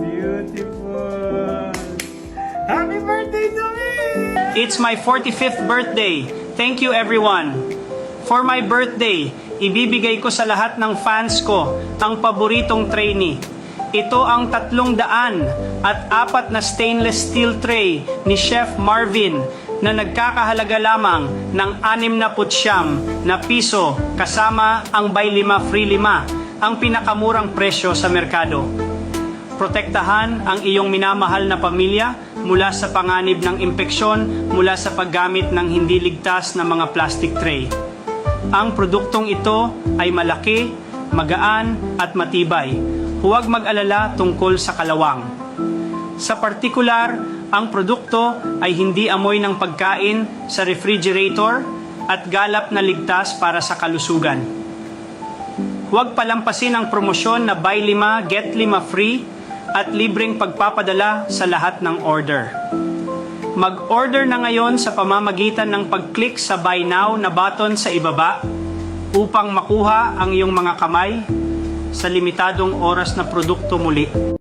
beautiful. Happy birthday to me! It's my 45th birthday. Thank you everyone. For my birthday, ibibigay ko sa lahat ng fans ko ang paboritong trainee. Ito ang tatlong daan at apat na stainless steel tray ni Chef Marvin na nagkakahalaga lamang ng 69 na piso kasama ang buy lima free lima, ang pinakamurang presyo sa merkado. Protektahan ang iyong minamahal na pamilya mula sa panganib ng impeksyon mula sa paggamit ng hindi ligtas na mga plastic tray. Ang produktong ito ay malaki, magaan at matibay. Huwag mag-alala tungkol sa kalawang. Sa partikular, ang produkto ay hindi amoy ng pagkain sa refrigerator at galap na ligtas para sa kalusugan. Huwag palampasin ang promosyon na buy lima, get lima free at libreng pagpapadala sa lahat ng order. Mag-order na ngayon sa pamamagitan ng pag-click sa Buy Now na button sa ibaba upang makuha ang iyong mga kamay sa limitadong oras na produkto muli.